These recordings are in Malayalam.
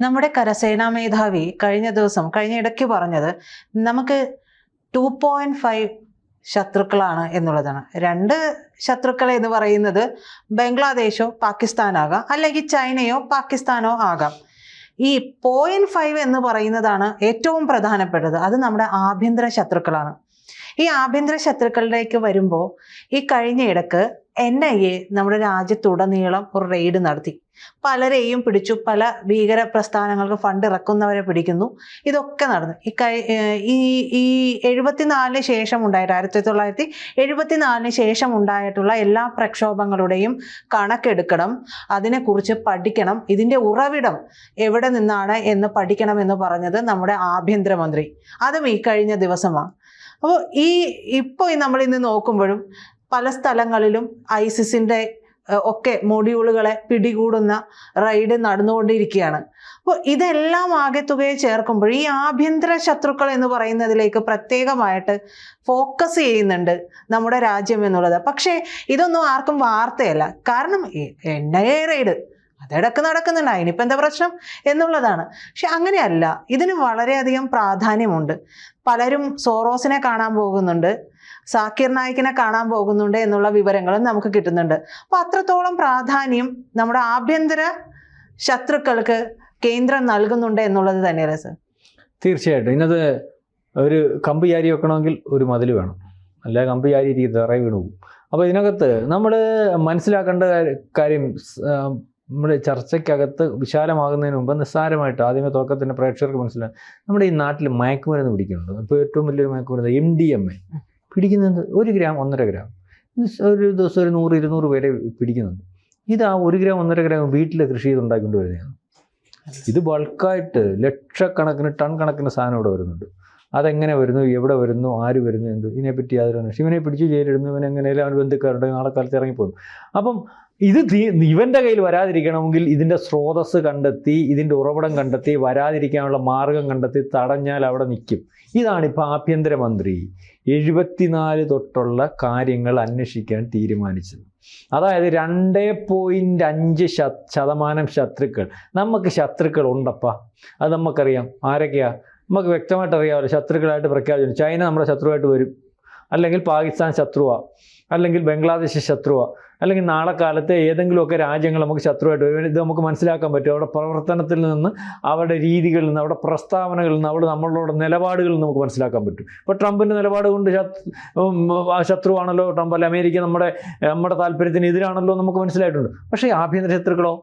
നമ്മുടെ കരസേനാ മേധാവി കഴിഞ്ഞ ദിവസം കഴിഞ്ഞ ഇടയ്ക്ക് പറഞ്ഞത് നമുക്ക് ടു പോയിന്റ് ഫൈവ് ശത്രുക്കളാണ് എന്നുള്ളതാണ്. രണ്ട് ശത്രുക്കൾ എന്ന് പറയുന്നത് ബംഗ്ലാദേശോ പാകിസ്ഥാനാകാം അല്ലെങ്കിൽ ചൈനയോ പാകിസ്ഥാനോ ആകാം. ഈ പോയിന്റ് ഫൈവ് എന്ന് പറയുന്നതാണ് ഏറ്റവും പ്രധാനപ്പെട്ടത്. അത് നമ്മുടെ ആഭ്യന്തര ശത്രുക്കളാണ്. ഈ ആഭ്യന്തര ശത്രുക്കളിലേക്ക് വരുമ്പോൾ ഈ കഴിഞ്ഞ ഇടയ്ക്ക് എൻ ഐ എ നമ്മുടെ രാജ്യത്തുടനീളം ഒരു റെയ്ഡ് നടത്തി. പലരെയും പിടിച്ചു. പല ഭീകര പ്രസ്ഥാനങ്ങൾക്ക് ഫണ്ട് ഇറക്കുന്നവരെ പിടിക്കുന്നു. ഇതൊക്കെ നടന്നു. ഈ ഈ ഈ എഴുപത്തിനാലിന് ശേഷം ഉണ്ടായിട്ട് ആയിരത്തി തൊള്ളായിരത്തി എഴുപത്തിനാലിന് ശേഷം ഉണ്ടായിട്ടുള്ള എല്ലാ പ്രക്ഷോഭങ്ങളുടെയും കണക്കെടുക്കണം. അതിനെക്കുറിച്ച് പഠിക്കണം. ഇതിന്റെ ഉറവിടം എവിടെ നിന്നാണ് എന്ന് പഠിക്കണം എന്ന് പറഞ്ഞത് നമ്മുടെ ആഭ്യന്തരമന്ത്രി. അതും ഈ കഴിഞ്ഞ ദിവസമാണ്. അപ്പോൾ ഈ ഇപ്പോൾ നമ്മൾ ഇന്ന് നോക്കുമ്പോഴും പല സ്ഥലങ്ങളിലും ഐസിസിന്റെ ഒക്കെ മൊഡ്യൂളുകളെ പിടികൂടുന്ന റൈഡ് നടന്നുകൊണ്ടിരിക്കുകയാണ്. അപ്പോൾ ഇതെല്ലാം ആകെ തുകയെ ചേർക്കുമ്പോൾ ഈ ആഭ്യന്തര ശത്രുക്കൾ എന്ന് പറയുന്നതിലേക്ക് പ്രത്യേകമായിട്ട് ഫോക്കസ് ചെയ്യുന്നുണ്ട് നമ്മുടെ രാജ്യം എന്നുള്ളത്. പക്ഷേ ഇതൊന്നും ആർക്കും വാർത്തയല്ല. കാരണം എൻ ഐ എ റെയ്ഡ് അതിടക്ക് നടക്കുന്നുണ്ട്. അതിനിപ്പോൾ എന്താ പ്രശ്നം എന്നുള്ളതാണ്. പക്ഷെ അങ്ങനെയല്ല. ഇതിന് വളരെയധികം പ്രാധാന്യമുണ്ട്. പലരും സോറോസിനെ കാണാൻ പോകുന്നുണ്ട്. സാക്കിർ നായിക്കിനെ കാണാൻ പോകുന്നുണ്ട് എന്നുള്ള വിവരങ്ങളും നമുക്ക് കിട്ടുന്നുണ്ട്. അപ്പോൾ അത്രത്തോളം പ്രാധാന്യം നമ്മുടെ ആഭ്യന്തര ശത്രുക്കൾക്ക് കേന്ദ്രം നൽകുന്നുണ്ട് എന്നുള്ളത് തന്നെയല്ലേ സർ? തീർച്ചയായിട്ടും. ഇന്നത് ഒരു കമ്പ് ചാരി വെക്കണമെങ്കിൽ ഒരു മതിൽ വേണം. അല്ല കമ്പ് ചാരി ഇരിക്കുന്നത് തറ വീണു പോകും. അപ്പോൾ ഇതിനകത്ത് നമ്മൾ മനസ്സിലാക്കേണ്ട കാര്യം- നമ്മുടെ ചർച്ചയ്ക്കകത്ത് വിശാലമാകുന്നതിന് മുമ്പ് നിസ്സാരമായിട്ട് ആദ്യമേ തുടക്കത്തിന്റെ പ്രേക്ഷകർക്ക് മനസ്സിലാകും നമ്മുടെ ഈ നാട്ടിൽ മയക്കുമരുന്ന് പിടിക്കുന്നുണ്ട്. ഇപ്പോൾ ഏറ്റവും വലിയൊരു മയക്കുമരുന്ന് എം ഡി എം എ പിടിക്കുന്നത് ഒരു ഗ്രാം ഒന്നര ഗ്രാം. ഒരു ദിവസം ഒരു നൂറ് ഇരുന്നൂറ് പേരെ പിടിക്കുന്നുണ്ട്. ഇത് ആ ഒരു ഗ്രാം ഒന്നര ഗ്രാം വീട്ടിൽ കൃഷി ചെയ്ത് വരുന്നതാണ്. ഇത് ബൾക്കായിട്ട് ലക്ഷക്കണക്കിന് ടൺ കണക്കിന് സാധനം ഇവിടെ വരുന്നുണ്ട്. അതെങ്ങനെ വരുന്നു എവിടെ വരുന്നു ആര് വരുന്നു എന്ത് ഇതിനെപ്പറ്റി യാതൊരു ശിവനെ പിടിച്ച് ജയിലിടുന്നു ഇവൻ എങ്ങനെയാലും അവൻ ബന്ധുക്കാരുടെ നാളെ കാലത്ത് ഇറങ്ങിപ്പോകുന്നു. അപ്പം ഇത് ഇവന്റെ കയ്യിൽ വരാതിരിക്കണമെങ്കിൽ ഇതിന്റെ സ്രോതസ് കണ്ടെത്തി ഇതിന്റെ ഉറവിടം കണ്ടെത്തി വരാതിരിക്കാനുള്ള മാർഗം കണ്ടെത്തി തടഞ്ഞാൽ അവിടെ നിൽക്കും. ഇതാണ് ഇപ്പോൾ ആഭ്യന്തരമന്ത്രി എഴുപത്തിനാല് തൊട്ടുള്ള കാര്യങ്ങൾ അന്വേഷിക്കാൻ തീരുമാനിച്ചത് അതായത് രണ്ട് പോയിന്റ് അഞ്ച് ശതമാനം ശത്രുക്കൾ. നമുക്ക് ശത്രുക്കൾ ഉണ്ടപ്പാ. അത് നമുക്കറിയാം. ആരൊക്കെയാ? നമുക്ക് വ്യക്തമായിട്ട് അറിയാമല്ലോ ശത്രുക്കളായിട്ട് പ്രഖ്യാപിച്ചു. ചൈന നമ്മുടെ ശത്രുവായിട്ട് വരും. അല്ലെങ്കിൽ പാകിസ്ഥാൻ ശത്രുവാ അല്ലെങ്കിൽ ബംഗ്ലാദേശ് ശത്രുവാ അല്ലെങ്കിൽ നാളെ കാലത്തെ ഏതെങ്കിലുമൊക്കെ രാജ്യങ്ങൾ നമുക്ക് ശത്രുവായിട്ട് ഇത് നമുക്ക് മനസ്സിലാക്കാൻ പറ്റും. അവരുടെ പ്രവർത്തനത്തിൽ നിന്ന് അവരുടെ രീതികളിൽ നിന്ന് അവരുടെ പ്രസ്താവനകളിൽ നിന്ന് അവിടെ നമ്മളോട് നിലപാടുകളിൽ നമുക്ക് മനസ്സിലാക്കാൻ പറ്റും. ഇപ്പോൾ ട്രംപിന്റെ നിലപാട് കൊണ്ട് ശത്രുവാണല്ലോ ട്രംപ് അല്ല അമേരിക്ക നമ്മുടെ നമ്മുടെ താല്പര്യത്തിന് എതിരാണല്ലോ നമുക്ക് മനസ്സിലായിട്ടുണ്ട്. പക്ഷേ ആഭ്യന്തര ശത്രുക്കളോ?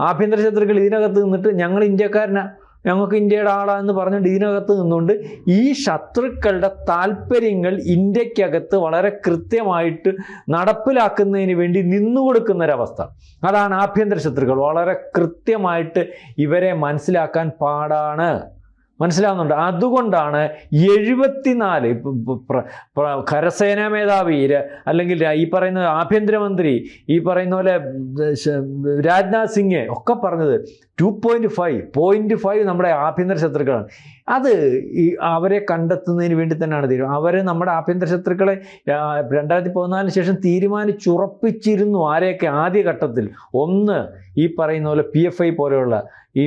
ആഭ്യന്തര ശത്രുക്കൾ ഇതിനകത്ത് നിന്നിട്ട് ഞങ്ങൾ ഇന്ത്യക്കാരനാ? ഞങ്ങൾക്ക് ഇന്ത്യയുടെ ആളാന്ന് പറഞ്ഞ് ഇതിനകത്ത് നിന്നുകൊണ്ട് ഈ ശത്രുക്കളുടെ താല്പര്യങ്ങൾ ഇന്ത്യക്കകത്ത് വളരെ കൃത്യമായിട്ട് നടപ്പിലാക്കുന്നതിന് വേണ്ടി നിന്നുകൊടുക്കുന്നൊരവസ്ഥ അതാണ് ആഭ്യന്തര ശത്രുക്കൾ. വളരെ കൃത്യമായിട്ട് ഇവരെ മനസ്സിലാക്കാൻ പാടാണ്. മനസ്സിലാവുന്നുണ്ട്. അതുകൊണ്ടാണ് എഴുപത്തിനാല് കരസേനാ മേധാവി അല്ലെങ്കിൽ ഈ പറയുന്ന ആഭ്യന്തരമന്ത്രി ഈ പറയുന്ന പോലെ രാജ്നാഥ് സിംഗ് ഒക്കെ പറഞ്ഞത് two point five point five നമ്മുടെ ആഭ്യന്തര ശത്രുക്കളാണ്. അത് ഈ അവരെ കണ്ടെത്തുന്നതിന് വേണ്ടി തന്നെയാണ് തീരുമാനം. അവർ നമ്മുടെ ആഭ്യന്തര ശത്രുക്കളെ രണ്ടായിരത്തി പതിനാലിന് ശേഷം തീരുമാനിച്ചുറപ്പിച്ചിരുന്നു ആരെയൊക്കെ ആദ്യഘട്ടത്തിൽ. ഒന്ന് ഈ പറയുന്ന പോലെ പി എഫ് ഐ പോലെയുള്ള ഈ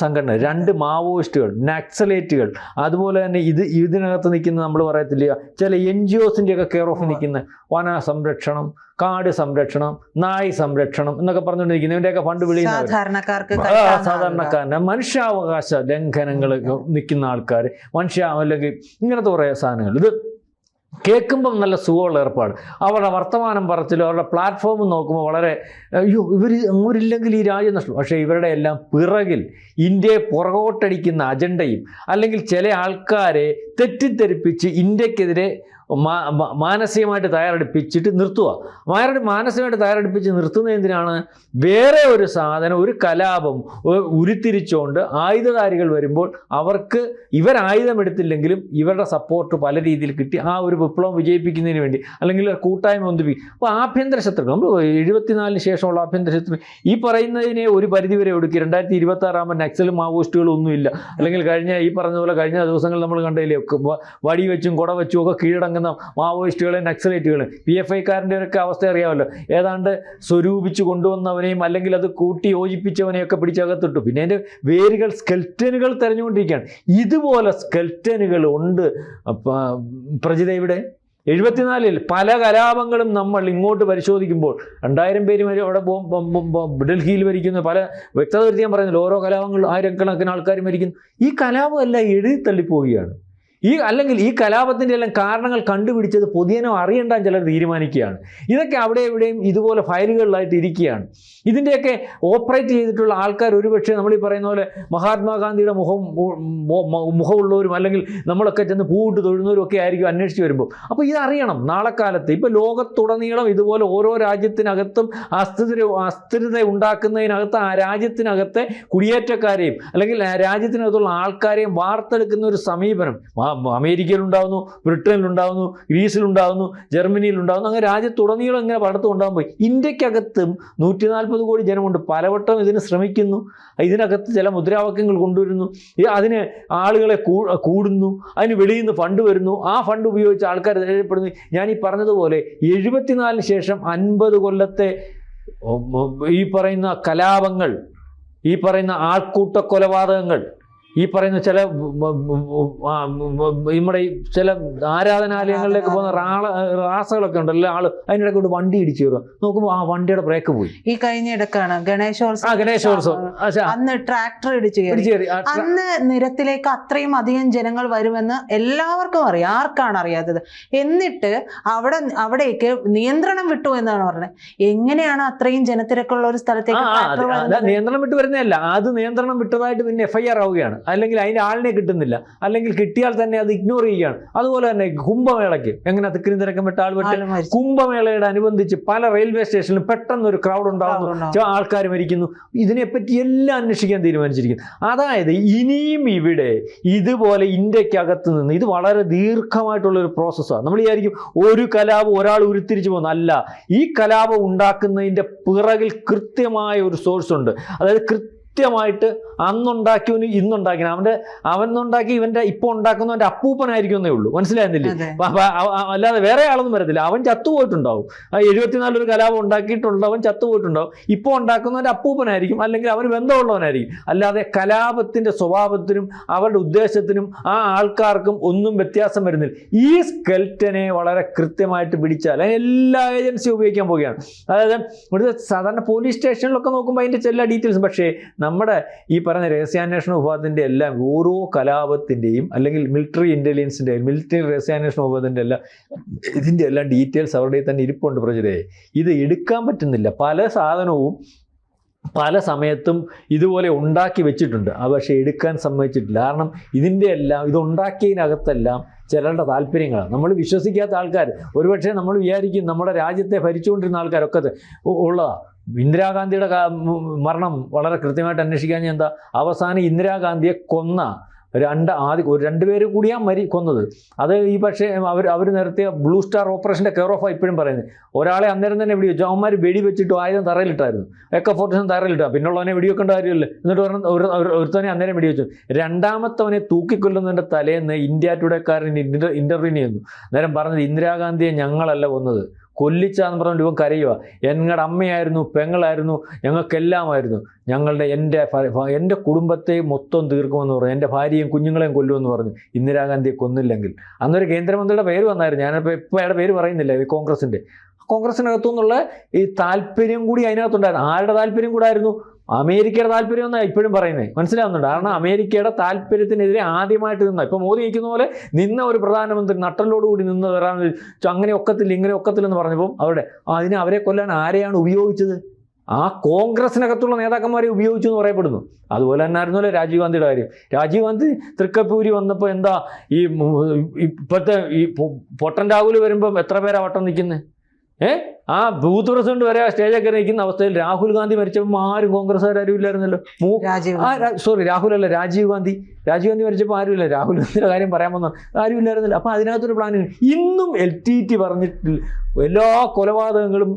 സംഘടന രണ്ട് മാവോയിസ്റ്റുകൾ നക്സലേറ്റുകൾ. അതുപോലെ തന്നെ ഇത് ഇതിനകത്ത് നിൽക്കുന്ന നമ്മൾ പറയത്തില്ല ചില എൻ ജി ഒക്കെ കെയർ ഓഫ് നിൽക്കുന്ന വന സംരക്ഷണം കാട് സംരക്ഷണം നായ് സംരക്ഷണം എന്നൊക്കെ പറഞ്ഞുകൊണ്ടിരിക്കുന്ന ഇവന്റെയൊക്കെ ഫണ്ട് വിളിക്കുന്നത്. സാധാരണക്കാരന് മനുഷ്യാവകാശ ലംഘനങ്ങൾ നിൽക്കുന്ന ആൾക്കാർ മനുഷ്യ അല്ലെങ്കിൽ ഇങ്ങനത്തെ കുറേ സാധനങ്ങൾ. ഇത് കേൾക്കുമ്പം നല്ല സുഖമുള്ള ഏർപ്പാട്. അവരുടെ വർത്തമാനം പറച്ചിലും അവരുടെ പ്ലാറ്റ്ഫോം നോക്കുമ്പോൾ വളരെ അയ്യോ ഇവർ അങ്ങോരില്ലെങ്കിൽ ഈ രാജ്യം നഷ്ടം. പക്ഷേ ഇവരുടെ എല്ലാം പിറകിൽ ഇന്ത്യയെ പുറകോട്ടടിക്കുന്ന അജണ്ടയും അല്ലെങ്കിൽ ചില ആൾക്കാരെ തെറ്റിദ്ധരിപ്പിച്ച് ഇന്ത്യക്കെതിരെ മാനസികമായിട്ട് തയ്യാറെടുപ്പിച്ചിട്ട് നിർത്തുക മാര- മാനസികമായിട്ട് തയ്യാറെടുപ്പിച്ച് നിർത്തുന്നത് എന്തിനാണ്? വേറെ ഒരു സാധനം ഒരു കലാപം ഉരുത്തിരിച്ചുകൊണ്ട് ആയുധധാരികൾ വരുമ്പോൾ അവർക്ക് ഇവർ ആയുധമെടുത്തില്ലെങ്കിലും ഇവരുടെ സപ്പോർട്ട് പല രീതിയിൽ കിട്ടി. ആ ഒരു വിപ്ലവം വിജയിപ്പിക്കുന്നതിന് വേണ്ടി അല്ലെങ്കിൽ കൂട്ടായ്മ ഒന്നിപ്പിക്കും അപ്പോൾ ആഭ്യന്തര ശത്രുക്കൾ നമ്മൾ എഴുപത്തിനാലിന് ശേഷമുള്ള ആഭ്യന്തര ശത്രു ഈ പറയുന്നതിനെ ഒരു പരിധിവരെ ഒടുക്കി. രണ്ടായിരത്തി ഇരുപത്തി ആറാകുമ്പോൾ നക്സലും മാവോയിസ്റ്റുകളും ഒന്നുമില്ല. അല്ലെങ്കിൽ കഴിഞ്ഞ ഈ പറഞ്ഞ പോലെ കഴിഞ്ഞ ദിവസങ്ങൾ നമ്മൾ കണ്ടതിലേ വടി വെച്ചും കുട വെച്ചും ഒക്കെ കീഴടങ്ങുന്ന ഇറങ്ങുന്ന മാവോയിസ്റ്റുകളും നക്സലേറ്റുകളും പി എഫ് ഐക്കാരന്റെ ഒക്കെ അവസ്ഥ അറിയാമല്ലോ. ഏതാണ്ട് സ്വരൂപിച്ച് കൊണ്ടുവന്നവനെയും അല്ലെങ്കിൽ അത് കൂട്ടി യോജിപ്പിച്ചവനെയൊക്കെ പിടിച്ചകത്തിട്ടു പിന്നെ അതിന്റെ വേരുകൾ സ്കെൽറ്റനുകൾ തെരഞ്ഞുകൊണ്ടിരിക്കുകയാണ്. ഇതുപോലെ സ്കെൽറ്റനുകൾ ഉണ്ട്. പ്രജിത ഇവിടെ എഴുപത്തിനാലിൽ പല കലാപങ്ങളും നമ്മൾ ഇങ്ങോട്ട് പരിശോധിക്കുമ്പോൾ രണ്ടായിരം പേര് വരെ അവിടെ ഡൽഹിയിൽ മരിക്കുന്നു പല വ്യക്തത വരുത്തി ഞാൻ പറയുന്നില്ല ഓരോ കലാപങ്ങളും ആയിരക്കണക്കിന് ആൾക്കാർ മരിക്കുന്നു. ഈ കലാപം എല്ലാം എഴുതി തള്ളിപ്പോവുകയാണ്. ഈ അല്ലെങ്കിൽ ഈ കലാപത്തിന്റെ എല്ലാം കാരണങ്ങൾ കണ്ടുപിടിച്ചത് പൊതുജനം അറിയണ്ടാൻ ചിലർ തീരുമാനിക്കുകയാണ്. ഇതൊക്കെ അവിടെ എവിടെയും ഇതുപോലെ ഫയലുകളിലായിട്ട് ഇരിക്കുകയാണ്. ഇതിന്റെയൊക്കെ ഓപ്പറേറ്റ് ചെയ്തിട്ടുള്ള ആൾക്കാർ ഒരുപക്ഷെ നമ്മൾ ഈ പറയുന്ന പോലെ മഹാത്മാഗാന്ധിയുടെ മുഖം മുഖമുള്ളവരും അല്ലെങ്കിൽ നമ്മളൊക്കെ ചെന്ന് പൂവിട്ട് തൊഴുന്നവരും ഒക്കെ ആയിരിക്കും അന്വേഷിച്ച് വരുമ്പോൾ. അപ്പോൾ ഇതറിയണം നാളെ കാലത്ത്. ഇപ്പോൾ ലോകത്തുടനീളം ഇതുപോലെ ഓരോ രാജ്യത്തിനകത്തും അസ്ഥിര അസ്ഥിരത ഉണ്ടാക്കുന്നതിനകത്ത് ആ രാജ്യത്തിനകത്തെ കുടിയേറ്റക്കാരെയും അല്ലെങ്കിൽ രാജ്യത്തിനകത്തുള്ള ആൾക്കാരെയും വാർത്തെടുക്കുന്ന ഒരു സമീപനം അമേരിക്കയിലുണ്ടാകുന്നു ബ്രിട്ടനിലുണ്ടാകുന്നു ഗ്രീസിലുണ്ടാകുന്നു ജർമ്മനിയിലുണ്ടാകുന്നു അങ്ങനെ രാജ്യത്തുടനീളം ഇങ്ങനെ പടർത്തും കൊണ്ടാകുമ്പോൾ ഇന്ത്യക്കകത്തും നൂറ്റി നാൽപ്പത് കോടി ജനമുണ്ട്. പലവട്ടം ഇതിന് ശ്രമിക്കുന്നു. ഇതിനകത്ത് ചില മുദ്രാവാക്യങ്ങൾ കൊണ്ടുവരുന്നു. അതിന് ആളുകളെ കൂടുന്നു. അതിന് വെളിയിൽ നിന്ന് ഫണ്ട് വരുന്നു. ആ ഫണ്ട് ഉപയോഗിച്ച് ആൾക്കാർ രക്ഷപ്പെടുന്നു. ഞാൻ ഈ പറഞ്ഞതുപോലെ എഴുപത്തിനാലിന് ശേഷം അൻപത് കൊല്ലത്തെ ഈ പറയുന്ന കലാപങ്ങൾ ഈ പറയുന്ന ആൾക്കൂട്ട കൊലപാതകങ്ങൾ ഈ പറയുന്ന ചില നമ്മുടെ ഈ ചില ആരാധനാലയങ്ങളിലേക്ക് പോകുന്ന റാള റാസകളൊക്കെ ഉണ്ടല്ലോ. ആൾ അതിനിടയ്ക്ക് കൊണ്ട് വണ്ടി ഇടിച്ചു വരും നോക്കുമ്പോൾ ആ വണ്ടിയുടെ ബ്രേക്ക് പോയി. ഈ കഴിഞ്ഞ ഇടക്കാണ് ആ ഗണേശോത്സവം. ഗണേശോത്സവം അന്ന് ട്രാക്ടർ ഇടിച്ചു കയറി. അന്ന് നിരത്തിലേക്ക് അത്രയും അധികം ജനങ്ങൾ വരുമെന്ന് എല്ലാവർക്കും അറിയാം. ആർക്കാണ് അറിയാത്തത്? എന്നിട്ട് അവിടെ അവിടേക്ക് നിയന്ത്രണം വിട്ടു എന്നാണ് പറഞ്ഞത്. എങ്ങനെയാണ് അത്രയും ജനത്തിരക്കുള്ള ഒരു സ്ഥലത്തേക്ക്? നിയന്ത്രണം വിട്ടു വരുന്നതല്ല. അത് നിയന്ത്രണം വിട്ടതായിട്ട് പിന്നെ എഫ്ഐആർ ആവുകയാണ്. അല്ലെങ്കിൽ അതിന്റെ ആളിനെ കിട്ടുന്നില്ല. അല്ലെങ്കിൽ കിട്ടിയാൽ തന്നെ അത് ഇഗ്നോർ ചെയ്യുകയാണ്. അതുപോലെ തന്നെ കുംഭമേളയ്ക്ക് എങ്ങനെ തിക്കിനും തിരക്കം പെട്ട ആൾ പെട്ട് കുംഭമേളയുടെ അനുബന്ധിച്ച് പല റെയിൽവേ സ്റ്റേഷനിലും പെട്ടെന്ന് ഒരു ക്രൗഡ് ഉണ്ടാകുന്നു ആൾക്കാർ മരിക്കുന്നു. ഇതിനെപ്പറ്റി എല്ലാം അന്വേഷിക്കാൻ തീരുമാനിച്ചിരിക്കുന്നു. അതായത് ഇനിയും ഇവിടെ ഇതുപോലെ ഇന്ത്യക്കകത്ത് നിന്ന് ഇത് വളരെ ദീർഘമായിട്ടുള്ള ഒരു പ്രോസസ്സാണ് നമ്മൾ വിചാരിക്കും ഒരു കലാപം ഒരാൾ ഉരുത്തിരിച്ചു പോകുന്ന. അല്ല ഈ കലാപം ഉണ്ടാക്കുന്നതിന്റെ പിറകിൽ കൃത്യമായ ഒരു സോഴ്സ് ഉണ്ട്. അതായത് കൃത്യമായിട്ട് അന്നുണ്ടാക്കിയവന് ഇന്നുണ്ടാക്കിയ അവന്റെ അവനുണ്ടാക്കി ഇവന്റെ ഇപ്പൊ ഉണ്ടാക്കുന്നവന്റെ അപ്പൂപ്പനായിരിക്കും എന്നേ ഉള്ളൂ. മനസ്സിലായിരുന്നില്ലേ? അല്ലാതെ വേറെ ആളൊന്നും വരത്തില്ല. അവൻ ചത്തുപോയിട്ടുണ്ടാവും. ആ എഴുപത്തിനാലൊരു കലാപം ഉണ്ടാക്കിയിട്ടുണ്ട്. അവൻ ചത്തുപോയിട്ടുണ്ടാവും. ഇപ്പോൾ ഉണ്ടാക്കുന്നവന്റെ അപ്പൂപ്പനായിരിക്കും. അല്ലെങ്കിൽ അവന് ബന്ധമുള്ളവനായിരിക്കും. അല്ലാതെ കലാപത്തിന്റെ സ്വഭാവത്തിനും അവരുടെ ഉദ്ദേശത്തിനും ആ ആൾക്കാർക്കും ഒന്നും വ്യത്യാസം വരുന്നില്ല. ഈ സ്കെൽറ്റനെ വളരെ കൃത്യമായിട്ട് പിടിച്ചാൽ അതിന് എല്ലാ ഏജൻസിയും ഉപയോഗിക്കാൻ പോവുകയാണ്. അതായത് ഇവിടുത്തെ സാധാരണ പോലീസ് സ്റ്റേഷനിലൊക്കെ നോക്കുമ്പോൾ അതിന്റെ എല്ലാ ഡീറ്റെയിൽസും. പക്ഷേ നമ്മുടെ ഈ പറഞ്ഞ രഹസ്യാന്വേഷണ വിഭാഗത്തിന്റെ എല്ലാം ഓരോ കലാപത്തിന്റെയും അല്ലെങ്കിൽ മിലിറ്ററി ഇന്റലിജൻസിന്റെ മിലിറ്ററി രഹസ്യാന്വേഷണ വിഭാഗത്തിന്റെ എല്ലാം ഇതിന്റെ എല്ലാം ഡീറ്റെയിൽസ് അവരുടെ തന്നെ ഇരിപ്പുണ്ട് പ്രജരെ ഇത് എടുക്കാൻ പറ്റുന്നില്ല. പല സാധനവും പല സമയത്തും ഇതുപോലെ ഉണ്ടാക്കി വെച്ചിട്ടുണ്ട്. അത് പക്ഷേ എടുക്കാൻ സമ്മതിച്ചിട്ടില്ല. കാരണം ഇതിന്റെ എല്ലാം ഇതുണ്ടാക്കിയതിനകത്തെല്ലാം ചിലരുടെ താല്പര്യങ്ങളാണ്. നമ്മൾ വിശ്വസിക്കാത്ത ആൾക്കാർ ഒരുപക്ഷെ നമ്മൾ വിചാരിക്കും നമ്മുടെ രാജ്യത്തെ ഭരിച്ചുകൊണ്ടിരുന്ന ആൾക്കാരൊക്കെ ഉള്ളതാണ് ഇന്ദിരാഗാന്ധിയുടെ മരണം വളരെ കൃത്യമായിട്ട് അന്വേഷിക്കാൻ എന്താ അവസാനം ഇന്ദിരാഗാന്ധിയെ കൊന്ന രണ്ട് ആദ്യ ഒരു രണ്ടുപേര് കൂടിയാണ് മരി കൊന്നത്. അത് ഈ പക്ഷേ അവർ അവർ നടത്തിയ ബ്ലൂ സ്റ്റാർ ഓപ്പറേഷന്റെ കെയർ ഓഫാണ് ഇപ്പോഴും പറയുന്നത്. ഒരാളെ അന്നേരം തന്നെ വെടി വെച്ചു അവന്മാർ വെടി വെച്ചിട്ട് ആയുധം തറയിലിട്ടായിരുന്നു. എക്ക ഫോർട്ടീസും തറയിലിട്ടാ. പിന്നുള്ളവനെ വെടിവെക്കേണ്ട കാര്യമില്ല. എന്നിട്ട് പറഞ്ഞ ഒരു ഒരുത്തവനെ അന്നേരം വെടിവെച്ചു. രണ്ടാമത്തവനെ തൂക്കിക്കൊല്ലുന്നതിന്റെ തലേന്ന് ഇന്ത്യ ടുഡേക്കാരൻ ഇന്റർവ്യൂ ചെയ്യുന്നു. അന്നേരം പറഞ്ഞത് ഇന്ദിരാഗാന്ധിയെ ഞങ്ങളല്ല കൊന്നത്. കൊല്ലിച്ചാന്ന് പറഞ്ഞുകൊണ്ട് ഇവൻ കരയുക ഞങ്ങളുടെ അമ്മയായിരുന്നു പെങ്ങളായിരുന്നു ഞങ്ങൾക്കെല്ലാമായിരുന്നു. ഞങ്ങളുടെ എന്റെ എന്റെ കുടുംബത്തെ മൊത്തം തീർക്കുമെന്ന് പറഞ്ഞു. എന്റെ ഭാര്യയും കുഞ്ഞുങ്ങളെയും കൊല്ലുമെന്ന് പറഞ്ഞു. ഇന്ദിരാഗാന്ധിയെ കൊന്നില്ലെങ്കിൽ. അന്നൊരു കേന്ദ്രമന്ത്രിയുടെ പേര് വന്നായിരുന്നു. ഞാനിപ്പോൾ ഇപ്പോൾ അയാളുടെ പേര് പറയുന്നില്ല ഈ കോൺഗ്രസിന്റെ. കോൺഗ്രസിനകത്തുനിന്നുള്ള ഈ താല്പര്യം കൂടി അതിനകത്തുണ്ടായിരുന്നു. ആരുടെ താല്പര്യം കൂടായിരുന്നു? അമേരിക്കയുടെ താല്പര്യം എന്നാണ് ഇപ്പോഴും പറയുന്നത് മനസ്സിലാവുന്നുണ്ട്? കാരണം അമേരിക്കയുടെ താല്പര്യത്തിനെതിരെ ആദ്യമായിട്ട് നിന്ന ഇപ്പൊ മോദി നിൽക്കുന്ന പോലെ നിന്ന ഒരു പ്രധാനമന്ത്രി നട്ടലോടുകൂടി നിന്ന് വരാൻ അങ്ങനെ ഒക്കത്തില്ല ഇങ്ങനെ ഒക്കത്തില്ലെന്ന് പറഞ്ഞപ്പോൾ അവിടെ അതിനെ അവരെ കൊല്ലാൻ ആരെയാണ് ഉപയോഗിച്ചത്? ആ കോൺഗ്രസിനകത്തുള്ള നേതാക്കന്മാരെ ഉപയോഗിച്ചു എന്ന് പറയപ്പെടുന്നു. അതുപോലെ തന്നെ ആയിരുന്നല്ലോ രാജീവ് ഗാന്ധിയുടെ കാര്യം. രാജീവ് ഗാന്ധി തൃക്കപ്പൂരി വന്നപ്പോൾ എന്താ ഈ ഇപ്പോഴത്തെ ഈ പൊട്ടൻ രാഹുൽ വരുമ്പം എത്ര പേരാ വട്ടം നിൽക്കുന്നത് ഏ? ആ ബൂത്ത് പ്രസിഡന്റ് വരെ ആ സ്റ്റേജൊക്കെ നിൽക്കുന്ന അവസ്ഥയിൽ രാഹുൽ ഗാന്ധി മരിച്ചപ്പോൾ ആരും കോൺഗ്രസ്സുകാരും ഇല്ലായിരുന്നല്ലോ. സോറി രാഹുൽ അല്ല രാജീവ് ഗാന്ധി. രാജീവ് ഗാന്ധി മരിച്ചപ്പോൾ ആരും ഇല്ല. രാഹുൽ ഗാന്ധിയുടെ കാര്യം പറയാൻ വന്ന ആരും ഇല്ലായിരുന്നില്ല. അപ്പോൾ അതിനകത്തൊരു പ്ലാനിങ് ഇന്നും എൽ ടി ടി പറഞ്ഞിട്ടില്ല എല്ലാ കൊലപാതകങ്ങളും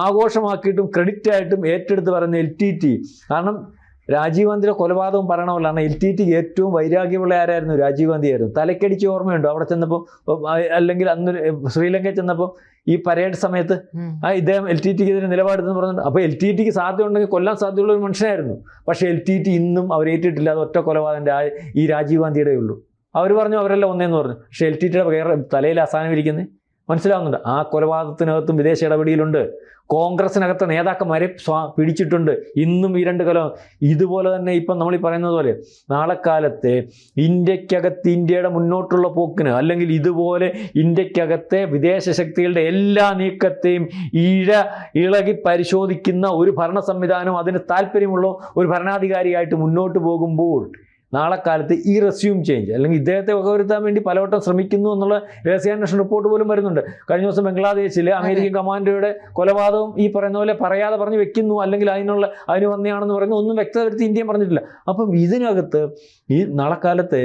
ആഘോഷമാക്കിയിട്ടും ക്രെഡിറ്റ് ആയിട്ടും ഏറ്റെടുത്ത് പറയുന്ന എൽ ടി ടി കാരണം രാജീവ് ഗാന്ധിയുടെ കൊലപാതകം പറയണ പോലാണ് എൽ ടി ടിക്ക് ഏറ്റവും വൈരാഗ്യമുള്ള ആരായിരുന്നു? രാജീവ് ഗാന്ധി ആയിരുന്നു തലക്കടിച്ച് ഓർമ്മയുണ്ടോ? അവിടെ ചെന്നപ്പോൾ അല്ലെങ്കിൽ അന്ന് ശ്രീലങ്കയിൽ ചെന്നപ്പോൾ ഈ പരേഡ് സമയത്ത്. ആ ഇദ്ദേഹം എൽ ടി ടിക്ക് എതിരെ നിലപാടെന്ന് പറഞ്ഞു അപ്പോൾ എൽ ടി ടിക്ക് സാധ്യത ഉണ്ടെങ്കിൽ കൊല്ലാൻ സാധ്യതയുള്ള ഒരു മനുഷ്യനായിരുന്നു. പക്ഷേ എൽ ടി ടി ഇന്നും അവർ ഏറ്റിട്ടില്ല. അത് ഒറ്റ കൊലപാതകം ആ ഈ രാജീവ് ഗാന്ധിയുടെ ഉള്ളൂ. അവർ പറഞ്ഞു അവരെല്ലാം ഒന്നേന്ന് പറഞ്ഞു. പക്ഷേ എൽ ടി ടിയുടെ തലയിൽ അസാനം ഇരിക്കുന്നത് മനസ്സിലാവുന്നുണ്ട് ആ കൊലപാതകത്തിനകത്തും വിദേശ ഇടപെടിയിലുണ്ട് കോൺഗ്രസിനകത്തെ നേതാക്കന്മാരെ സ്വാ പിടിച്ചിട്ടുണ്ട്. ഇന്നും ഈ രണ്ട് കലം ഇതുപോലെ തന്നെ ഇപ്പം നമ്മൾ ഈ പറയുന്നത് പോലെ നാളെ കാലത്തെ ഇന്ത്യക്കകത്ത് ഇന്ത്യയുടെ മുന്നോട്ടുള്ള പോക്കിന് അല്ലെങ്കിൽ ഇതുപോലെ ഇന്ത്യക്കകത്തെ വിദേശ ശക്തികളുടെ എല്ലാ നീക്കത്തെയും ഇഴ ഇളകി പരിശോധിക്കുന്ന ഒരു ഭരണ സംവിധാനം അതിന് താല്പര്യമുള്ള ഒരു ഭരണാധികാരിയായിട്ട് മുന്നോട്ട് പോകുമ്പോൾ നാളെ കാലത്ത് ഈ റെസ്യൂം ചേഞ്ച് അല്ലെങ്കിൽ ഇദ്ദേഹത്തെ വകവരുത്താൻ വേണ്ടി പലവട്ടം ശ്രമിക്കുന്നു എന്നുള്ള രഹസ്യാന്വേഷണ റിപ്പോർട്ട് പോലും വരുന്നുണ്ട്. കഴിഞ്ഞ ദിവസം ബംഗ്ലാദേശിൽ അമേരിക്കൻ കമാൻഡോയുടെ കൊലപാതകം ഈ പറയുന്ന പോലെ പറയാതെ പറഞ്ഞ് വെക്കുന്നു അല്ലെങ്കിൽ അതിനുള്ള അതിന് വന്നെയാണെന്ന് പറയുന്നു ഒന്നും വ്യക്തത വരുത്തി ഇന്ത്യയും പറഞ്ഞിട്ടില്ല. അപ്പം ഇതിനകത്ത് ഈ നാളെ കാലത്തെ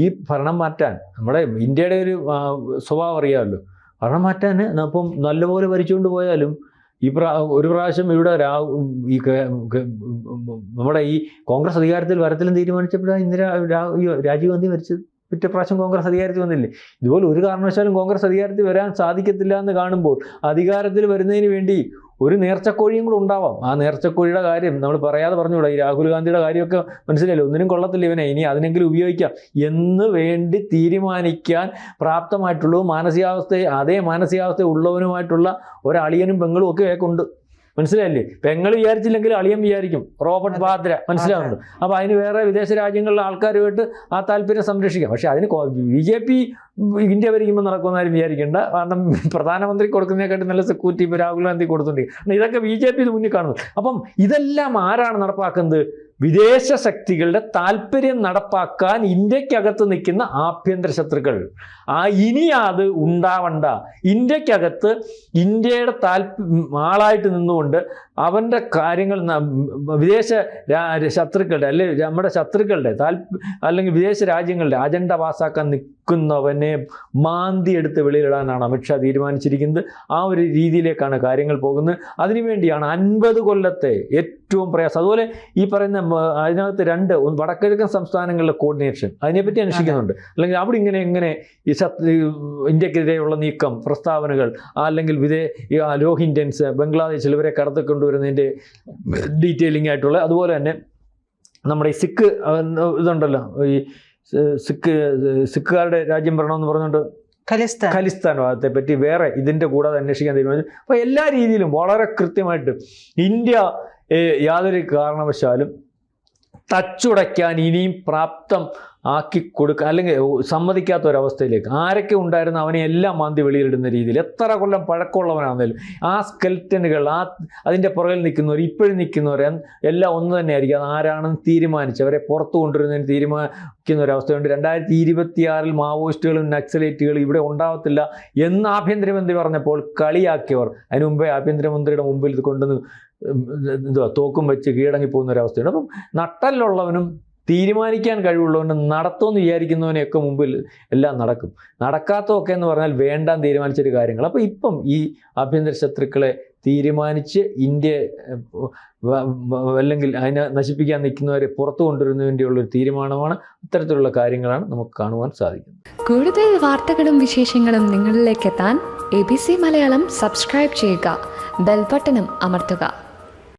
ഈ ഭരണം മാറ്റാൻ നമ്മുടെ ഇന്ത്യയുടെ ഒരു സ്വഭാവം അറിയാമല്ലോ. ഭരണം മാറ്റാൻ അപ്പം നല്ലപോലെ ഭരിച്ചുകൊണ്ട് പോയാലും ഈ പ്രാ ഒരു പ്രാവശ്യം ഇവിടെ രാ ഈ നമ്മുടെ ഈ കോൺഗ്രസ് അധികാരത്തിൽ വരത്തിലും തീരുമാനിച്ചപ്പോഴാണ് ഇന്ദിര രാജീവ് ഗാന്ധി മരിച്ചത്. പിറ്റേ പ്രാവശ്യം കോൺഗ്രസ് അധികാരത്തിൽ വന്നില്ലേ? ഇതുപോലെ ഒരു കാരണവശാലും കോൺഗ്രസ് അധികാരത്തിൽ വരാൻ സാധിക്കത്തില്ല എന്ന് കാണുമ്പോൾ അധികാരത്തിൽ വരുന്നതിന് വേണ്ടി ഒരു നേർച്ചക്കോഴിയും കൂടെ ഉണ്ടാവാം. ആ നേർച്ചക്കോഴിയുടെ കാര്യം നമ്മൾ പറയാതെ പറഞ്ഞുകൂടാ. ഈ രാഹുൽ ഗാന്ധിയുടെ കാര്യമൊക്കെ മനസ്സിലായില്ലേ. ഒന്നിനും കൊള്ളത്തില്ല ഇവനെ. ഇനി അതിനെങ്കിലും ഉപയോഗിക്കാം. എന്ന് വേണ്ടി തീരുമാനിക്കാൻ പ്രാപ്തമായിട്ടുള്ളൂ മാനസികാവസ്ഥയെ അതേ മാനസികാവസ്ഥ ഉള്ളവനുമായിട്ടുള്ള ഒരളിയനും പെങ്ങളും ഒക്കെ ഉണ്ട് മനസ്സിലായില്ലേ? പെങ്ങൾ വിചാരിച്ചില്ലെങ്കിൽ അളിയൻ വിചാരിക്കും. റോബർട്ട്. ബാദ്ര. മനസ്സിലാവുന്നുണ്ട്? അപ്പോൾ അതിന് വേറെ വിദേശ രാജ്യങ്ങളിലെ ആൾക്കാരുമായിട്ട് ആ താല്പര്യം സംരക്ഷിക്കാം. പക്ഷേ അതിന് ബി ജെ പി ഇന്ത്യ ഭരിക്കുമ്പോൾ നടക്കുമെന്നാലും വിചാരിക്കേണ്ട. കാരണം പ്രധാനമന്ത്രി കൊടുക്കുന്നതിനെക്കാട്ടി നല്ല സെക്യൂരിറ്റി ഇപ്പോൾ രാഹുൽ ഗാന്ധി കൊടുത്തിട്ടുണ്ട്. ഇതൊക്കെ ബി ജെ പി ഇത് മുന്നിൽ കാണുന്നു അപ്പം ഇതെല്ലാം ആരാണ് നടപ്പാക്കുന്നത്? വിദേശ ശക്തികളുടെ താല്പര്യം നടപ്പാക്കാൻ ഇന്ത്യക്കകത്ത് നിൽക്കുന്ന ആഭ്യന്തര ശത്രുക്കൾ. ആ ഇനി അത് ഉണ്ടാവണ്ട. ഇന്ത്യക്കകത്ത് ഇന്ത്യയുടെ താല്പ ആളായിട്ട് നിന്നുകൊണ്ട് അവന്റെ കാര്യങ്ങൾ വിദേശ ശത്രുക്കളുടെ അല്ലെ നമ്മുടെ ശത്രുക്കളുടെ താല്പ അല്ലെങ്കിൽ വിദേശ രാജ്യങ്ങളുടെ അജണ്ട പാസ്സാക്കാൻ നിൽക്കുന്നവനെ മാന്തി എടുത്ത് വെളിയിലിടാനാണ് അമിത്ഷാ തീരുമാനിച്ചിരിക്കുന്നത്. ആ ഒരു രീതിയിലേക്കാണ് കാര്യങ്ങൾ പോകുന്നത്. അതിനുവേണ്ടിയാണ് അൻപത് കൊല്ലത്തെ ഏറ്റവും പ്രയാസം. അതുപോലെ ഈ പറയുന്ന അതിനകത്ത് രണ്ട് വടക്കിഴക്കൻ സംസ്ഥാനങ്ങളിലെ കോർഡിനേഷൻ അതിനെപ്പറ്റി അന്വേഷിക്കുന്നുണ്ട്. അല്ലെങ്കിൽ അവിടെ ഇങ്ങനെ എങ്ങനെ ഈ ശത്രു ഇന്ത്യക്കെതിരെയുള്ള നീക്കം പ്രസ്താവനകൾ അല്ലെങ്കിൽ വിദേ രോഹിൻഡ്യൻസ് ബംഗ്ലാദേശിൽ ഇവരെ കടത്തി കൊണ്ടുവരുന്നതിന്റെ ഡീറ്റെയിലിംഗ് ആയിട്ടുള്ള അതുപോലെ തന്നെ നമ്മുടെ ഈ സിക്ക് ഇതുണ്ടല്ലോ ഈ സിഖ് സിഖുകാരുടെ രാജ്യം ഭരണമെന്ന് പറഞ്ഞുകൊണ്ട് ഖലിസ്ഥാൻ. ഖലിസ്ഥാൻ വാദത്തെ പറ്റി വേറെ ഇതിന്റെ കൂടാതെ അന്വേഷിക്കാൻ തീരുമാനിച്ചു. അപ്പോൾ എല്ലാ രീതിയിലും വളരെ കൃത്യമായിട്ട് ഇന്ത്യ യാതൊരു കാരണവശാലും തച്ചുടയ്ക്കാൻ ഇനിയും പ്രാപ്തം ആക്കി കൊടുക്കുക അല്ലെങ്കിൽ സമ്മതിക്കാത്ത ഒരവസ്ഥയിലേക്ക് ആരൊക്കെ ഉണ്ടായിരുന്ന അവനെ എല്ലാം മാന്തി വെളിയിലിടുന്ന രീതിയിൽ? എത്ര കൊല്ലം പഴക്കമുള്ളവനാണെന്നേലും ആ സ്കെൽറ്റനുകൾ ആ അതിന്റെ പുറകിൽ നിൽക്കുന്നവർ ഇപ്പോഴും നിൽക്കുന്നവർ എല്ലാം ഒന്ന് തന്നെയായിരിക്കും. അത് ആരാണെന്ന് തീരുമാനിച്ച് അവരെ പുറത്തു കൊണ്ടുവരുന്നതിന് തീരുമാനിക്കുന്ന ഒരവസ്ഥയുണ്ട്. രണ്ടായിരത്തി ഇരുപത്തിയാറിൽ മാവോയിസ്റ്റുകളും നക്സലേറ്റുകളും ഇവിടെ ഉണ്ടാവത്തില്ല എന്ന് ആഭ്യന്തരമന്ത്രി പറഞ്ഞപ്പോൾ കളിയാക്കിയവർ. അതിനു മുമ്പേ ആഭ്യന്തരമന്ത്രിയുടെ മുമ്പിൽ ഇത് കൊണ്ടുവന്ന് എന്തുവാ തോക്കും വെച്ച് കീഴടങ്ങി പോകുന്ന ഒരവസ്ഥയുണ്ട്. അപ്പം നട്ടലുള്ളവനും തീരുമാനിക്കാൻ കഴിവുള്ളവന് നടത്തുമെന്ന് വിചാരിക്കുന്നവനെയൊക്കെ മുമ്പിൽ എല്ലാം നടക്കും. നടക്കാത്തതൊക്കെ എന്ന് പറഞ്ഞാൽ വേണ്ടാൻ തീരുമാനിച്ചൊരു കാര്യങ്ങൾ. അപ്പോൾ ഇപ്പം ഈ ആഭ്യന്തര ശത്രുക്കളെ തീരുമാനിച്ച് ഇന്ത്യ അല്ലെങ്കിൽ അതിനെ നശിപ്പിക്കാൻ നിൽക്കുന്നവരെ പുറത്തു കൊണ്ടുവരുന്നതിന്റെയുള്ള ഒരു തീരുമാനമാണ് ഇത്തരത്തിലുള്ള കാര്യങ്ങളാണ് നമുക്ക് കാണുവാൻ സാധിക്കുന്നത്. കൂടുതൽ വാർത്തകളും വിശേഷങ്ങളും നിങ്ങളിലേക്ക് എത്താൻ A B C Malayalam subscribe ചെയ്യുക. ബെൽബട്ടനും അമർത്തുക.